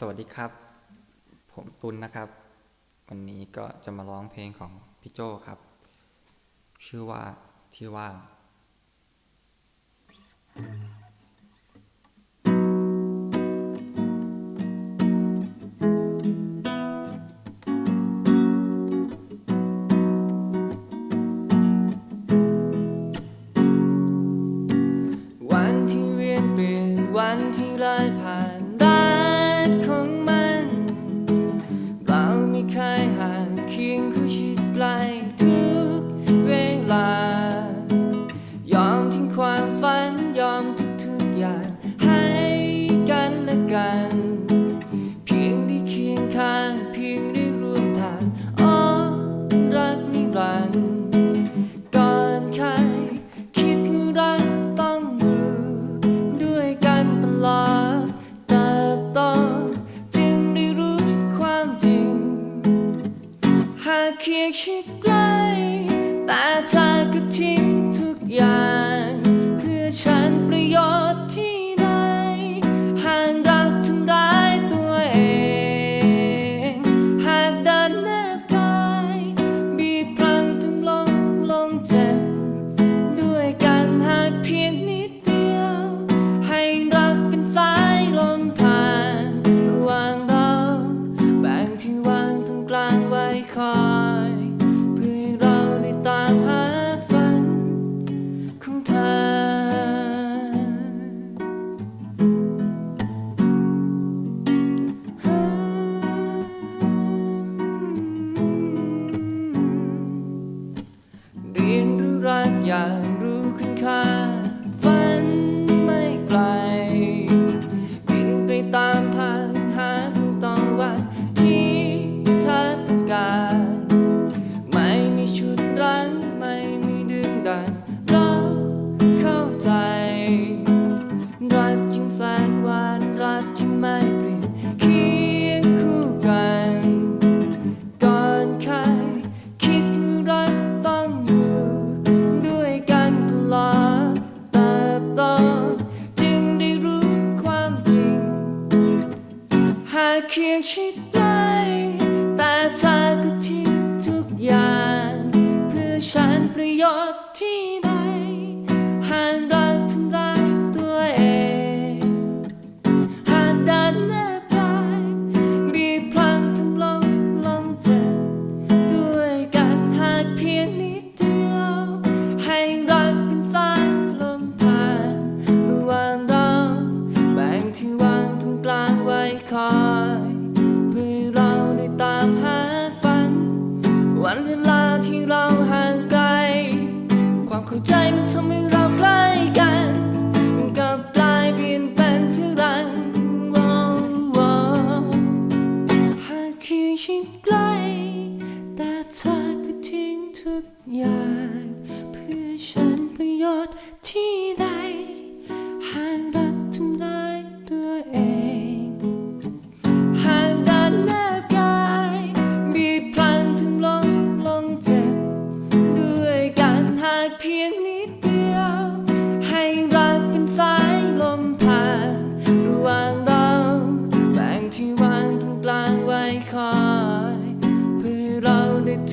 สวัสดีครับ ผมตุลนนะครับ วันนี้ก็จะมาร้องเพลงของพี่โจครับ ชื่อว่าที่ว่าง ทิ้งความฝันยอมทุกทุกอย่างให้กันและกัน เพียงได้เคียงข้างเพียงได้ร่วมทางอ้อนรักนิรันดร์ก่อนใครคิดรักต้องอยู่ด้วยกันตลอดเติบโตจึงได้รู้ความจริง หากเคียงชิดใกล้แต่เธอก็ทิ้งทุกอย่าง 야 เคียงชิดได้ แต่เธอก็ทิ้งทุกอย่าง เพื่อฉันประโยชน์ ใกล้ แต่เธอก็ทิ้งทุกอย่าง